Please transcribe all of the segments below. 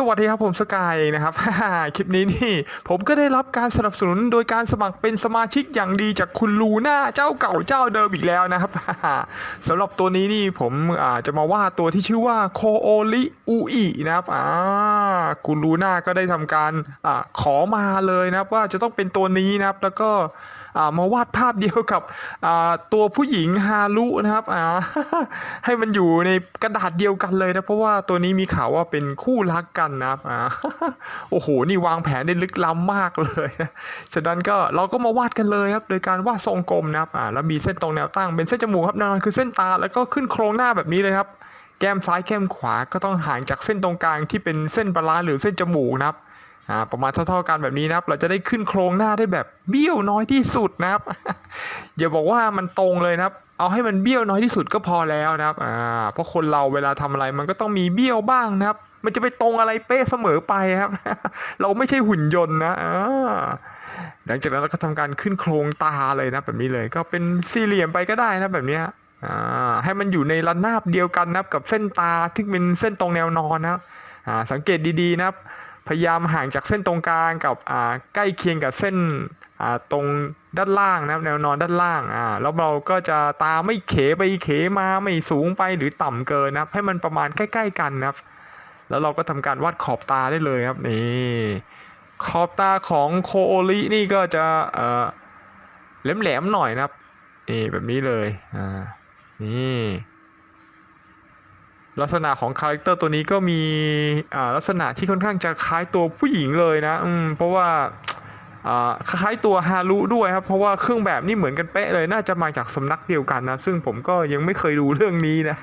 สวัสดีครับผมสกายนะครับ คลิปนี้นี่ ผมก็ได้รับการสนับสนุนโดยการสมัครเป็นสมาชิกอย่างดีจากคุณลูน่าเจ้าเก่าเจ้าเดิมอีกแล้วนะครับ สำหรับตัวนี้นี่ผมจะมาว่าตัวที่ชื่อว่าโคโอริอูอินะครับคุณลูน่าก็ได้ทำการอขอมาเลยนะครับว่าจะต้องเป็นตัวนี้นะครับแล้วก็ มาวาดภาพเดียวกับตัวผู้หญิงฮารุนะครับให้มันอยู่ในกระดาษเดียวกันเลยนะเพราะว่าตัวนี้มีข่าวว่าเป็นคู่รักกันนะครับอ่าโอ้โหนี่วางแผนได้ลึกล้ำมากเลยนะฉะนั้นก็เราก็มาวาดกันเลยครับโดยการวาดทรงกลมนะครับแล้วมีเส้นตรงแนวตั้งเป็นเส้นจมูกครับแนคือเส้นตาแล้วก็ขึ้นโครงหน้าแบบนี้เลยครับแก้มซ้ายแก้มขวาก็ต้องห่างจากเส้นตรงกลางที่เป็นเส้นบาลาหรือเส้นจมูกนะครับ อ่าประมาณเท่าๆกันแบบนี้นะครับ เราจะได้ขึ้นโครงหน้าได้แบบเบี้ยวน้อยที่สุดนะครับอย่าบอกว่ามันตรงเลยนะครับ เอาให้มันเบี้ยวน้อยที่สุดก็พอแล้วนะครับอ่าเพราะคนเราเวลาทำอะไรมันก็ต้องมีเบี้ยวบ้างนะครับ มันจะไปตรงอะไรเป๊ะเสมอไปครับ เราไม่ใช่หุ่นยนต์นะอ่าหลังจากนั้นเราก็ทำการขึ้นโครงตาเลยนะแบบนี้เลย ก็เป็นสี่เหลี่ยมไปก็ได้นะแบบนี้ให้มันอยู่ในระนาบเดียวกันนะครับกับเส้นตาที่เป็นเส้นตรงแนวนอนนะครับสังเกตดีๆนะครับ พยายามห่างจากเส้นตรงกลางกับใกล้เคียงกับเส้นตรงด้านล่างนะครับแนวนอนด้านล่างอ่าแล้วเราก็จะตาไม่เขไปเขมาไม่สูงไปหรือต่ำเกินนะครับให้มันประมาณใกล้ ๆ กันนะครับ แล้วเราก็ทำการวาดขอบตาได้เลยครับนี่ขอบตาของโคโอรินี่ก็จะเอ่อแหลมๆหน่อยนะครับนี่แบบนี้เลยอ่านี่ ลักษณะของคาแรคเตอร์ตัวนี้ก็มีลักษณะที่ค่อนข้างจะคล้ายตัวผู้หญิงเลยนะอืมเพราะว่าคล้ายตัวฮารุด้วยครับ เพราะว่าเครื่องแบบนี่เหมือนกันเป๊ะเลย น่าจะมาจากสำนักเดียวกันนะ ซึ่งผมก็ยังไม่เคยดูเรื่องนี้นะ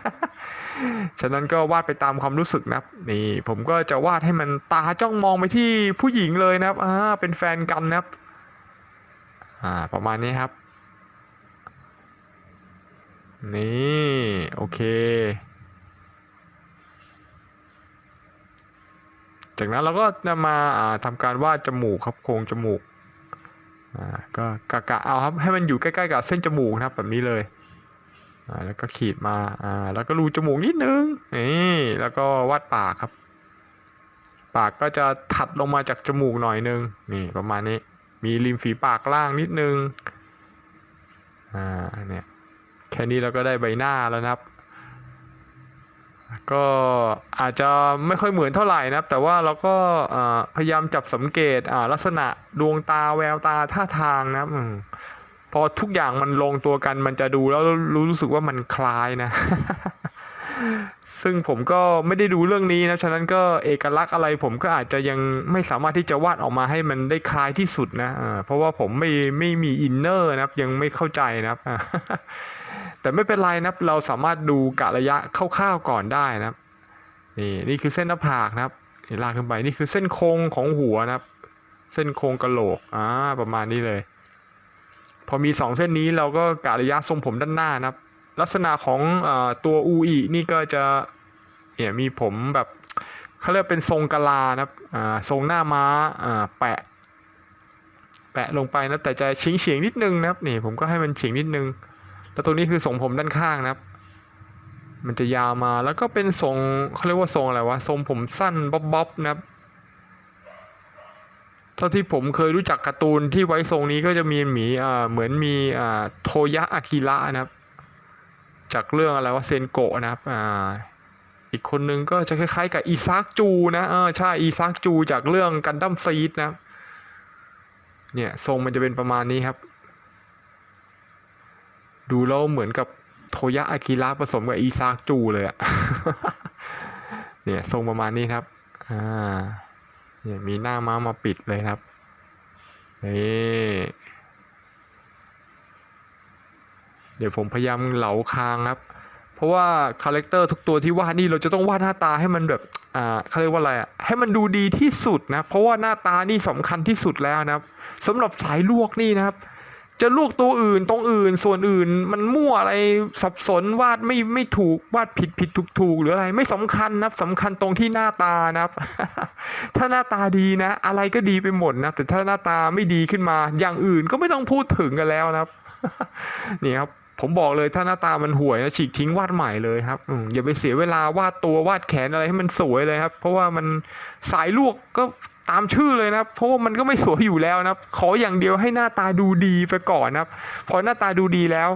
ฉะนั้นก็วาดไปตามความรู้สึกนะนี่ ผมก็จะวาดให้มันตาจ้องมองไปที่ผู้หญิงเลยนะครับอ่าเป็นแฟนกันนะครับอ่าประมาณนี้ครับ นี่ โอเค จากนั้นเราก็จะมาอ่าทำการวาดจมูกครับโครงจมูกก็กะกะเอาครับให้มันอยู่ใกล้ๆกับเส้นจมูกนะครับแบบนี้เลยแล้วก็ขีดมาอ่าแล้วก็รูจมูกนิดนึงนี่แล้วก็วาดปากครับ ปากก็จะถัดลงมาจากจมูกหน่อยนึงนี่ประมาณนี้มีริมฝีปากล่างนิดนึงอ่าเนี่ยแค่นี้เราก็ได้ใบหน้าแล้วนะครับ ก็อาจจะไม่ค่อยเหมือนเท่าไหร่นะครับ แต่ว่าเราก็พยายามจับสังเกตลักษณะดวงตาแววตาท่าทางนะครับอืมพอทุกอย่างมันลงตัวกันมันจะดูแล้วรู้สึกว่ามันคล้ายนะ ซึ่งผมก็ไม่ได้ดูเรื่องนี้นะ ฉะนั้นก็เอกลักษณ์อะไรผมก็อาจจะยังไม่สามารถที่จะวาดออกมาให้มันได้คล้ายที่สุดนะเพราะว่าผมไม่ไม่มีอินเนอร์นะครับ ยังไม่เข้าใจนะครับ แต่ไม่เป็นไรนะครับเราสามารถดูกะระยะคร่าวๆก่อนได้นะครับนี่นี่คือเส้นหน้าผากนะครับนี่ลากขึ้นไปนี่คือเส้นโครงของหัวนะครับ เส้นโครงกระโหลกอ่าประมาณนี้เลย พอมีสองเส้นนี้เราก็กะระยะทรงผมด้านหน้านะครับ ลักษณะของอตัวอูอีนี่ก็จะเนี่ยมีผมแบบเขาเรียกเป็นทรงกะลานะครับอ่าทรงหน้าม้าอ่าแปะ แปะลงไปนะแต่จะเฉียงเฉียงนิดนึงนะครับนี่ผมก็ให้มันเฉียงนิดนึง แล้วตรงนี้คือทรงผมด้านข้างนะครับ มันจะยาวมาแล้วก็เป็นทรงเขาเรียกว่าทรงอะไรวะทรงผมสั้นบ๊อบบ๊อบนะครับเท่าที่ผมเคยรู้จักการ์ตูนที่ไว้ทรงนี้ก็จะมีหมีอ่าเหมือนมีอ่าโทยะอากิระนะครับ จากเรื่องอะไรว่าเซนโกะนะครับอ่าอีกคนนึงก็จะคล้ายๆ กับอีซากจูนะเออใช่อีซากจูจากเรื่องกันดั้มซีดนะเนี่ยทรงมันจะเป็นประมาณนี้ครับ ดูแล้วเหมือนกับโทยะอากิระผสมกับอีซากจูเลยอะเนี่ยทรงประมาณนี้ครับ อ่า เนี่ยมีหน้าม้ามาปิดเลยครับ นี่เดี๋ยวผมพยายามเหลาคางครับ เพราะว่าคาแรคเตอร์ทุกตัวที่วาดนี่เราจะต้องวาดหน้าตาให้มันแบบ อ่าเขาเรียกว่าอะไรอะ ให้มันดูดีที่สุดนะ เพราะว่าหน้าตานี่สำคัญที่สุดแล้วนะครับสำหรับสายลวกนี่นะครับ จะลูกตัวอื่นตรงอื่นส่วนอื่นมันมั่วอะไรสับสนวาดไม่ไม่ถูกวาดผิดผิดถูกถูกหรืออะไรไม่สำคัญนะครับสำคัญตรงที่หน้าตานะครับ ถ้าหน้าตาดีนะ อะไรก็ดีไปหมดนะแต่ถ้าหน้าตาไม่ดีขึ้นมา อย่างอื่นก็ไม่ต้องพูดถึงกันแล้วนะครับ นี่ครับ ผมบอกเลยถ้าหน้าตามันห่วยนะฉีกทิ้งวาดใหม่เลยครับอืมอย่าไปเสียเวลาวาดตัววาดแขนอะไรให้มันสวยเลยครับ เพราะว่ามันสายลวกก็ตามชื่อเลยนะครับ เพราะว่ามันก็ไม่สวยอยู่แล้วนะครับ ขออย่างเดียวให้หน้าตาดูดีไปก่อนนะครับ พอหน้าตาดูดีแล้ว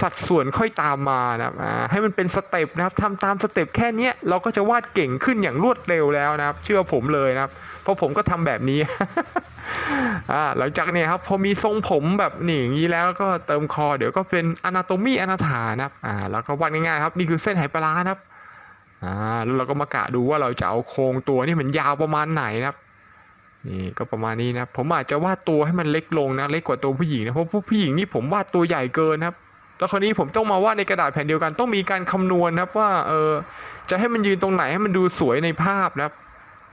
สัดส่วนค่อยตามมานะครับให้มันเป็นสเต็ปนะครับทำตามสเต็ปแค่เนี้ยเราก็จะวาดเก่งขึ้นอย่างรวดเร็วแล้วนะครับ เชื่อผมเลยนะครับ เพราะผมก็ทำแบบนี้หลังจากเนี้ครับพอมีทรงผมแบบนี่อย่างนี้แล้วก็เติมคอ เดี๋ยวก็เป็นอนาโตมีอนาถานะครับอ่าแล้วก็วาดง่ายๆครับ นี่คือเส้นไหปลานะครับอ่าแล้วเราก็มากะดูว่าเราจะเอาโครงตัวนี่มันยาวประมาณไหนนะครับนี่ก็ประมาณนี้นะผมอาจจะวาดตัวให้มันเล็กลงนะเล็กกว่าตัวผู้หญิงนะเพราะผู้หญิงนี่ผมวาดตัวใหญ่เกินครับ แล้วคราวนี้ผมต้องมาวาดในกระดาษแผ่นเดียวกัน ต้องมีการคำนวณนะครับว่าเออจะให้มันยืนตรงไหนให้มันดูสวยในภาพนะครับ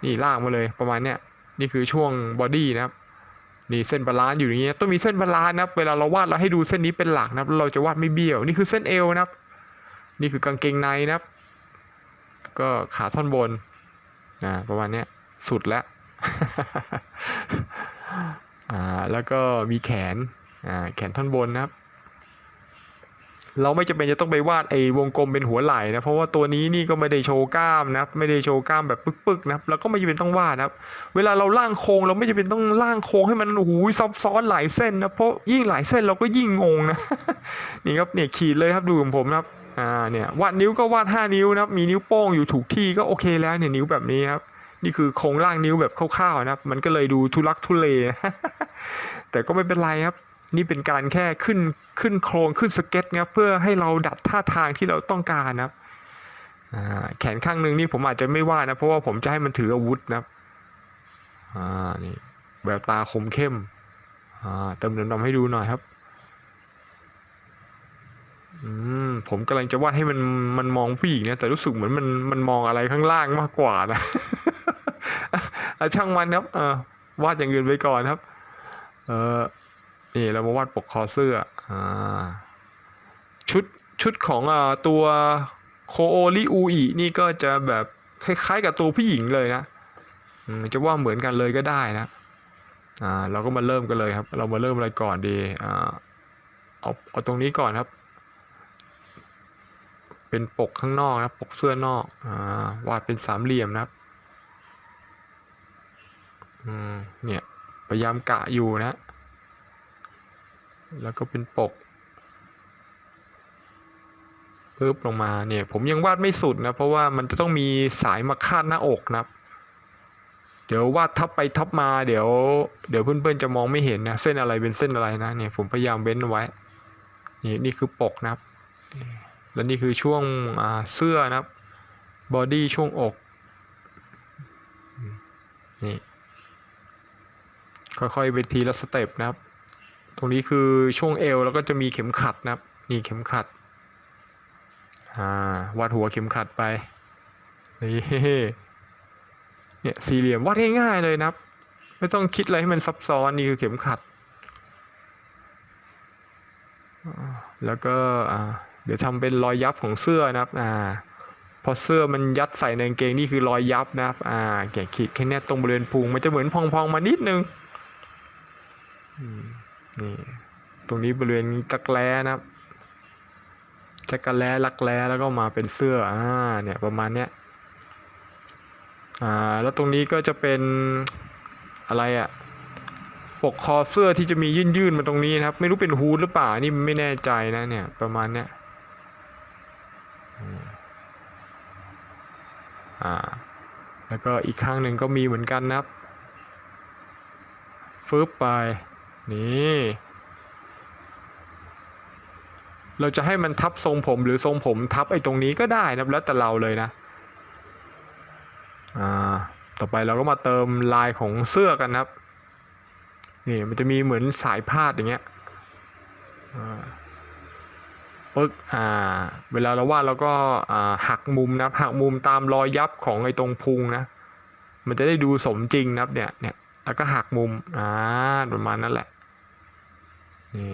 นี่ลากมาเลยประมาณเนี้ยนี่คือช่วงบอดี้นะครับนี่เส้นบาลานซ์อยู่อย่างเงี้ยต้องมีเส้นบาลานซ์นะครับเวลาเราวาดเราให้ดูเส้นนี้เป็นหลักนะครับเราจะวาดไม่เบี้ยวนี่คือเส้นเอวนะครับ นี่คือกางเกงในนะครับ ก็ขาท่อนบนอ่าประมาณเนี้ยสุดแล้วอ่าแล้วก็มีแขนอ่าแขนท่อนบนนะครับ เราไม่จำเป็นจะต้องไปวาดไอ้วงกลมเป็นหัวไหล่นะเพราะว่าตัวนี้นี่ก็ไม่ได้โชว์กล้ามนะไม่ได้โชว์กล้ามแบบปึกๆนะครับแล้วก็ไม่จำเป็นต้องวาดนะเวลาเราล่างโครงเราไม่จำเป็นต้องล่างโครงให้มันโอ้โหซับซ้อนหลายเส้นนะเพราะยิ่งหลายเส้นเราก็ยิ่งงงนะนี่ครับเนี่ยขีดเลยครับดูของผมนะครับอ่าเนี่ยวาดนิ้วก็วาด 5 นิ้วนะครับมีนิ้วโป้งอยู่ถูกที่ก็โอเคแล้วเนี่ยนิ้วแบบนี้ครับนี่คือโครงล่างนิ้วแบบคร่าวๆนะครับมันก็เลยดูทุลักทุเลแต่ก็ไม่เป็นไรครับ นี่เป็นการแค่ขึ้นขึ้นโครงขึ้นสเก็ตนะครับเพื่อให้เราดัดท่าทางที่เราต้องการนะครับแขนข้างหนึ่งนี่ผมอาจจะไม่วาดนะ เพราะว่าผมจะให้มันถืออาวุธนะครับอ่านี่แววตาคมเข้มอ่าเติมน้ำดำให้ดูหน่อยครับอืมผมกำลังจะวาดให้มันมันมองผู้หญิงนะแต่รู้สึกเหมือนมันมันมองอะไรข้างล่างมากกว่านะะช่างมันครับเออวาดอย่างอื่นไปก่อนครับ เออ นี่เรามาวาดปกคอเสื้ออ่าชุดชุดของอ่าตัวโคโอริอูอินี่ก็จะแบบคล้ายๆกับตัวผู้หญิงเลยนะจะว่าเหมือนกันเลยก็ได้นะอ่าเราก็มาเริ่มกันเลยครับ เรามาเริ่มอะไรก่อนดีอ่าเอาเอาตรงนี้ก่อนครับ เป็นปกข้างนอกนะปกเสื้อนอกอ่าวาดเป็นสามเหลี่ยมนะครับอืมเนี่ยพยายามกะอยู่นะ แล้วก็เป็นปกปึ๊บลงมาเนี่ยผมยังวาดไม่สุดนะเพราะว่ามันจะต้องมีสายมาคาดหน้าอกนะครับเดี๋ยววาดทับไปทับมาเดี๋ยว เดี๋ยวเพื่อนๆจะมองไม่เห็นนะเส้นอะไรเป็นเส้นอะไรนะเนี่ยผมพยายามเว้นไว้นี่นี่คือปกนะครับ แล้วนี่คือช่วงเสื้อนะครับบอดี้ช่วงอกนี่ค่อยๆไปทีละสเต็ปนะครับ ตรงนี้คือช่วงเอวแล้วก็จะมีเข็มขัดนะครับนี่เข็มขัดอ่าวาดหัวเข็มขัดไปนี่เนี่ยสี่เหลี่ยมวาดง่ายๆเลยนะครับ ไม่ต้องคิดอะไรให้มันซับซ้อนนี่คือเข็มขัด แล้วก็เดี๋ยวทำเป็นรอยยับของเสื้อนะครับอ่าพอเสื้อมันยัดใส่ในกางเกงนี่คือรอยยับนะครับ อ่า แกะขีดแค่นี้ตรงบริเวณพุงมันจะเหมือนพองๆมานิดนึง นี่ตรงนี้บริเวณจักรแร้นะครับจักแร้รักแร้แล้วก็มาเป็นเสื้ออ่าเนี่ยประมาณเนี้ยอ่าแล้วตรงนี้ก็จะเป็นอะไรอะปกคอเสื้อที่จะมียื่นๆมาตรงนี้นะครับ ไม่รู้เป็นฮูดหรือเปล่านี่ไม่แน่ใจนะเนี่ยประมาณเนี้ยอ่า แล้วก็อีกข้างหนึ่งก็มีเหมือนกันนะครับฟึบไป นี่ เราจะให้มันทับทรงผมหรือทรงผมทับไอ้ตรงนี้ก็ได้นะแล้วแต่เราเลยนะ อ่า ต่อไปเราก็มาเติมลายของเสื้อกันครับ นี่มันจะมีเหมือนสายพาดอย่างเงี้ยปึ๊กอ่า เวลาเราวาดเราก็อ่าหักมุมนะหักมุมตามรอยยับของไอ้ตรงพุงนะ มันจะได้ดูสมจริงนะครับเนี่ยเนี่ย แล้วก็หักมุมอ่าประมาณนั้นแหละนี่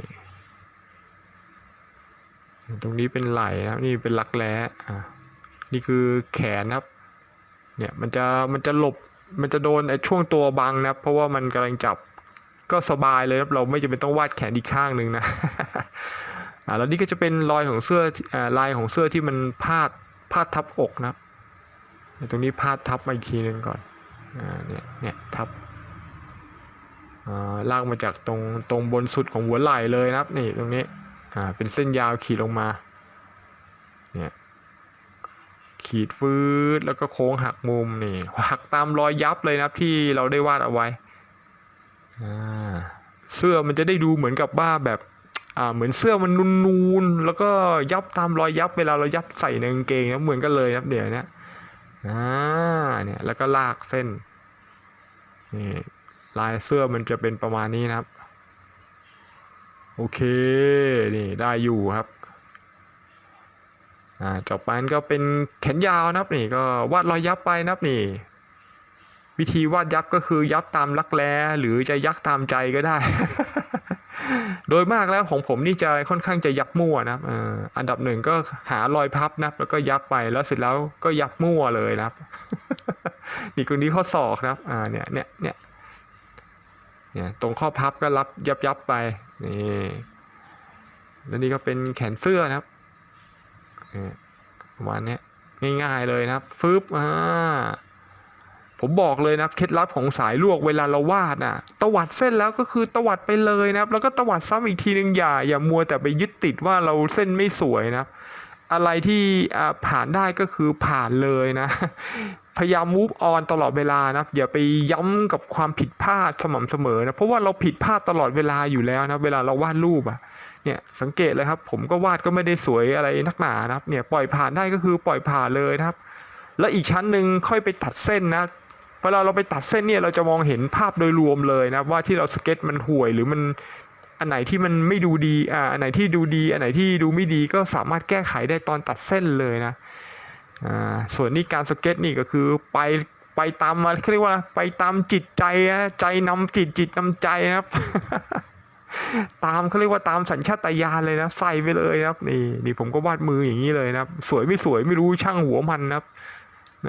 ตรงนี้เป็นไหล่นะครับนี่เป็นรักแร้อ่านี่คือแขนครับ เนี่ยมันจะมันจะหลบมันจะโดนไอ้ช่วงตัวบังนะครับ เพราะว่ามันกำลังจับก็สบายเลยครับเราไม่จำเป็นต้องวาดแขนอีกข้างหนึ่งนะอ่าแล้วนี่ก็จะเป็นรอยของเสื้ออ่าลายของเสื้อที่มันพาดพาดทับอกนะครับเดี๋ยวตรงนี้พาดทับมาอีกทีหนึ่งก่อนอ่าเนี่ยเนี่ยทับ ลากมาจากตรงตรงบนสุดของหัวไหล่เลยนะครับ นี่ตรงนี้อ่าเป็นเส้นยาวขีดลงมาเนี่ยขีดฟืดแล้วก็โค้งหักมุมนี่หักตามรอยยับเลยนะครับที่เราได้วาดเอาไว้เสื้อมันจะได้ดูเหมือนกับว่าแบบอ่าเหมือนเสื้อมันนูนๆแล้วก็ยับตามรอยยับเวลาเรายัดใส่ในกางเกงนะเหมือนกันเลยครับเดี๋ยวนี้อ่าเนี่ยแล้วก็ลากเส้นนี่ ลายเสื้อมันจะเป็นประมาณนี้นะครับ โอเค นี่ได้อยู่ครับอ่าต่อไปก็เป็นแขนยาวนะครับนี่ก็วาดรอยยับไปนะครับนี่ วิธีวาดยักษ์ก็คือยักษ์ตามลักแร้หรือจะยักษ์ตามใจก็ได้ โดยมากแล้วของผมนี่จะค่อนข้างจะยับมั่วนะครับอ่ออันดับหนึ่งก็หารอยพับนะครับแล้วก็ยับไปแล้วเสร็จแล้วก็ยับมั่วเลยนะครับ นี่คนนี้ข้อศอกนะครับอ่าเนี่ยเนี่ยเนี่ย เนี่ยตรงข้อพับก็รับยับยับไปนี่แล้วนี่ก็เป็นแขนเสื้อนะครับเนี่ยประมาณนี้ง่ายๆเลยนะครับฟึบอ่าผมบอกเลยนะเคล็ดลับของสายลวกเวลาเราวาดน่ะตวัดเส้นแล้วก็คือตวัดไปเลยนะครับ แล้วก็ตวัดซ้ำอีกทีนึงอย่าอย่ามัวแต่ไปยึดติดว่าเราเส้นไม่สวยนะครับอะไรที่ผ่านได้ก็คือผ่านเลยนะ พยายาม move on ตลอดเวลานะอย่าไปย้ำกับความผิดพลาดสม่ำเสมอนะเพราะว่าเราผิดพลาดตลอดเวลาอยู่แล้วนะเวลาเราวาดรูปอะเนี่ยสังเกตเลยครับ ผมก็วาดก็ไม่ได้สวยอะไรนักหนานะครับเนี่ยปล่อยผ่านได้ก็คือปล่อยผ่านเลยนะครับ แล้วอีกชั้นหนึ่งค่อยไปตัดเส้นนะเวลาเราไปตัดเส้นเนี่ยเราจะมองเห็นภาพโดยรวมเลยนะว่าที่เราสเก็ตมันห่วยหรือมันอันไหนที่มันไม่ดูดีอ่าอันไหนที่ดูดี อันไหนที่ดูไม่ดีก็สามารถแก้ไขได้ตอนตัดเส้นเลยนะ อ่าส่วนนี้การสเก็ตนี่ก็คือไปไปตามมาเขาเรียกว่าไปตามจิตใจนะใจนำจิตจิตนำใจนะครับ ตามเขาเรียกว่าตามสัญชาตญาณเลยนะใส่ไปเลยนะครับนี่นี่ผมก็วาดมืออย่างนี้เลยนะครับ สวยไม่สวยไม่รู้ช่างหัวมันนะครับเ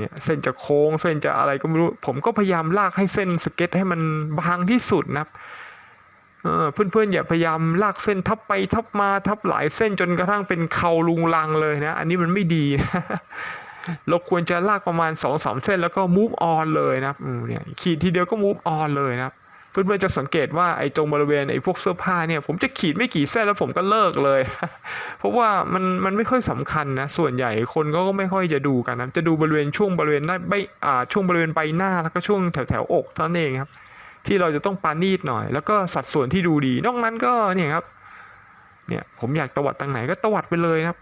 นี่ยเส้นจะโค้งเส้นจะอะไรก็ไม่รู้ ผมก็พยายามลากให้เส้นสเก็ตให้มันบางที่สุดนะครับ เพื่อนๆอย่าพยายามลากเส้นทับไปทับมาทับหลายเส้นจนกระทั่งเป็นเข่าลุงลังเลยนะ อันนี้มันไม่ดีนะเราควรจะลากประมาณ2อสเส้นแล้วก็ move on เลยนะเนี่ยขีดทีเดียวก็ move on เลยนะเพื่อนๆจะสังเกตว่าไอ้ตรงบริเวณไอ้พวกเสื้อผ้าเนี่ยผมจะขีดไม่กี่เส้นแล้วผมก็เลิกเลย เพราะว่ามันมันไม่ค่อยสำคัญนะส่วนใหญ่คนก็ไม่ค่อยจะดูกันนะจะดูบริเวณช่วงบริเวณหน้าใบอ่าช่วงบริเวณใบหน้าแล้วก็ช่วงแถวแถวอกเท่านั้นเองครับ ที่เราจะต้องปานีดหน่อย แล้วก็สัดส่วนที่ดูดี นอกนั้นก็เนี่ยครับ เนี่ยผมอยากตวัดตรงไหนก็ตวัดไปเลยครับ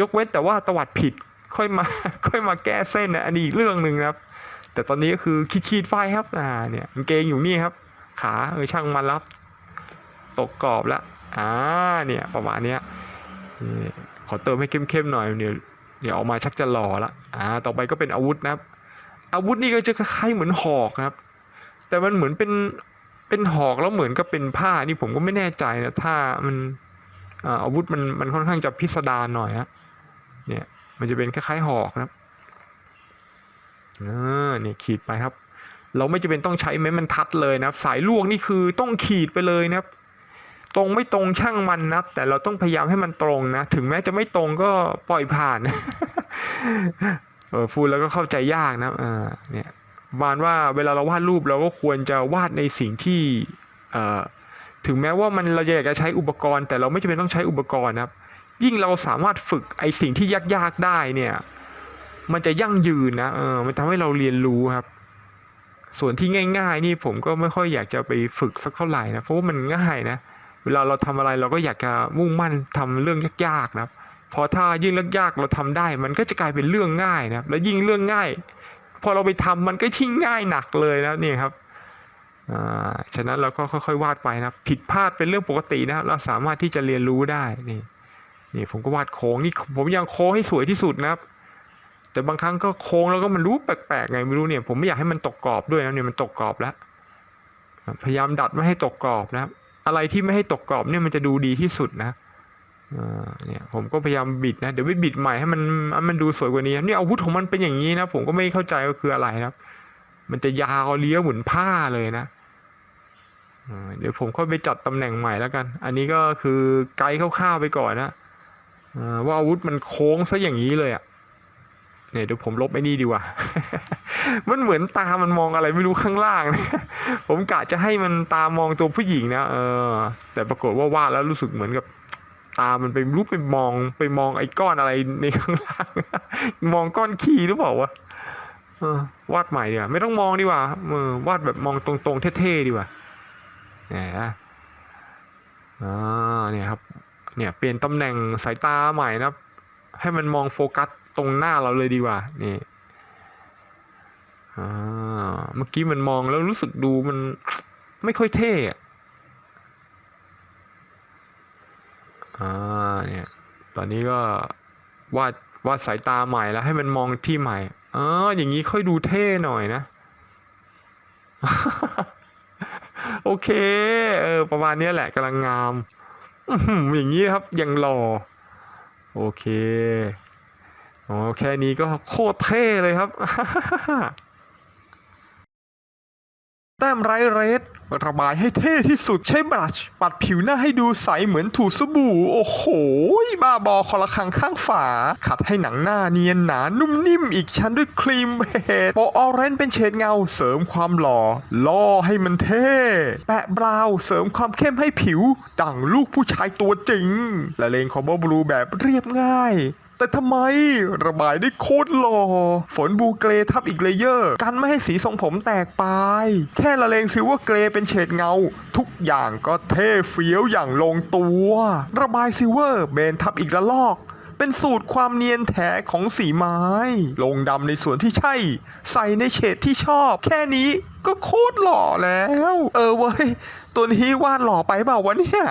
ยกเว้นแต่ว่าตวัดผิดค่อยมาค่อยมาแก้เส้นนะอันนี้อีกเรื่องหนึ่งครับ แต่ตอนนี้ก็คือขีดขีดไฟครับ อ่า เนี่ยเกงอยู่นี่ครับ ขาเออช่างมันรับ ตกกรอบแล้วอ่าเนี่ย ประมาณเนี้ยนี่ขอเติมให้เข้มๆหน่อยเดี๋ยวเดี๋ยวออกมาชักจะหล่อละอ่าต่อไปก็เป็นอาวุธนะครับ อาวุธนี่ก็จะคล้ายๆเหมือนหอกนะครับ แต่มันเหมือนเป็นเป็นหอกแล้วเหมือนกับเป็นผ้านี่ผมก็ไม่แน่ใจนะถ้ามันอาวุธมันมันค่อนข้างจะพิสดารหน่อยนะเนี่ย มันจะเป็นคล้ายๆหอกนะครับอ่านี่ยขีดไปครับ เราไม่จำเป็นต้องใช้ไม้บรรทัดเลยนะครับ สายลวกนี่คือต้องขีดไปเลยนะครับ ตรงไม่ตรงช่างมันนะแต่เราต้องพยายามให้มันตรงนะ ถึงแม้จะไม่ตรงก็ปล่อยผ่าน เออพูดแล้วก็เข้าใจยากนะอ่าเนี่ย ประมาณว่าเวลาเราวาดรูปเราก็ควรจะวาดในสิ่งที่เอ่อถึงแม้ว่ามันเราอยากจะใช้อุปกรณ์ แต่เราไม่จำเป็นต้องใช้อุปกรณ์นะครับ ยิ่งเราสามารถฝึกไอสิ่งที่ยากๆได้เนี่ยมันจะยั่งยืนนะเออมันทำให้เราเรียนรู้ครับ ส่วนที่ง่าย ๆ นี่ผมก็ไม่ค่อยอยากจะไปฝึกสักเท่าไหร่นะเพราะว่ามันง่ายนะเวลาเราทำอะไรเราก็อยากจะมุ่งมั่นทำเรื่องยากๆนะครับพอถ้ายิ่งเรื่องยากเราทำได้ มันก็จะกลายเป็นเรื่องง่ายนะครับ แล้วยิ่งเรื่องง่าย พอเราไปทำมันก็ชิ่งง่ายหนักเลยนะนี่ครับอ่าฉะนั้นเราก็ค่อยๆ วาดไปนะผิดพลาดเป็นเรื่องปกตินะเราสามารถที่จะเรียนรู้ได้นี่นี่ผมก็วาดโค้งนี่ผมยังโค้งให้สวยที่สุดนะครับ แต่บางครั้งก็โค้งแล้วก็มันรู้แปลกๆไงไม่รู้เนี่ย ผมไม่อยากให้มันตกกรอบด้วยนะเนี่ยมันตกกรอบแล้ว พยายามดัดไม่ให้ตกกรอบนะครับ อะไรที่ไม่ให้ตกกรอบเนี่ยมันจะดูดีที่สุดนะ เนี่ยผมก็พยายามบิดนะเดี๋ยวไปบิดใหม่ให้มันให้มันดูสวยกว่านี้นี่อาวุธของมันเป็นอย่างนี้นะ ผมก็ไม่เข้าใจว่าคืออะไรครับ มันจะยาวเลี้ยวเหมือนผ้าเลยนะเดี๋ยวผมค่อยไปจัดตำแหน่งใหม่แล้วกัน อันนี้ก็คือไกด์คร่าวๆไปก่อนนะว่าอาวุธมันโค้งซะอย่างนี้เลยอะ่ะเนี่ยเดี๋ยวผมลบไอ้นี่ดีกว่า มันเหมือนตามันมองอะไรไม่รู้ข้างล่าง ผมกะจะให้มันตามองตัวผู้หญิงนะเออแต่ปรากฏว่าวาดแล้วรู้สึกเหมือนกับ ตามันไปรู้ไปมองไปมองไอ้ก้อนอะไรในข้างล่าง มองก้อนขี้หรือเปล่าวะวาดใหม่ดีกว่าไม่ต้องมองดีกว่าเออวาดแบบมองตรงๆเท่ๆดีกว่าแหมอ่าเนี่ยครับ เนี่ยเปลี่ยนตำแหน่งสายตาใหม่นะครับ ให้มันมองโฟกัสตรงหน้าเราเลยดีกว่า นี่อ่าเมื่อกี้มันมองแล้วรู้สึกดูมันไม่ค่อยเท่อะ อ่าเนี่ย ตอนนี้ก็วาดวาดสายตาใหม่แล้วให้มันมองที่ใหม่อ๋ออย่างนี้ค่อยดูเท่หน่อยนะ โอเค เออ ประมาณนี้แหละกำลังงามอื้อหืออย่างนี้ครับยังหล่อ โอเคอ๋อแค่นี้ก็โคตรเท่เลยครับ แต้มไรเรส ระบายให้เท่ที่สุดใช้บรัช ปัดผิวหน้าให้ดูใสเหมือนถูสบู่ โอ้โห บ้าบอคอละคังข้างฝา ขัดให้หนังหน้าเนียนหนานุ่มนิ่มอีกชั้นด้วยครีมเบสโปออเรนเป็นเฉดเงาเสริมความหล่อ ล่อให้มันเท่ แปะบราวเสริมความเข้มให้ผิว ดั่งลูกผู้ชายตัวจริงและเลนคอมโบบลูแบบเรียบง่าย แต่ทำไมระบายได้โคตรหล่อฝนบูเกรทับอีกเลเยอร์กันไม่ให้สีทรงผมแตกปลาย แค่ละเลงซิลเวอร์เกรเป็นเฉดเงา ทุกอย่างก็เท่เฟี้ยวอย่างลงตัว ระบายซิลเวอร์เบนทับอีกละลอกเป็นสูตรความเนียนแท้ของสีไม้ ลงดำในส่วนที่ใช่ ใส่ในเฉดที่ชอบ แค่นี้ก็โคตรหล่อแล้ว เออเว้ย ตัวนี้วาดหล่อไปเปล่าวะเนี่ย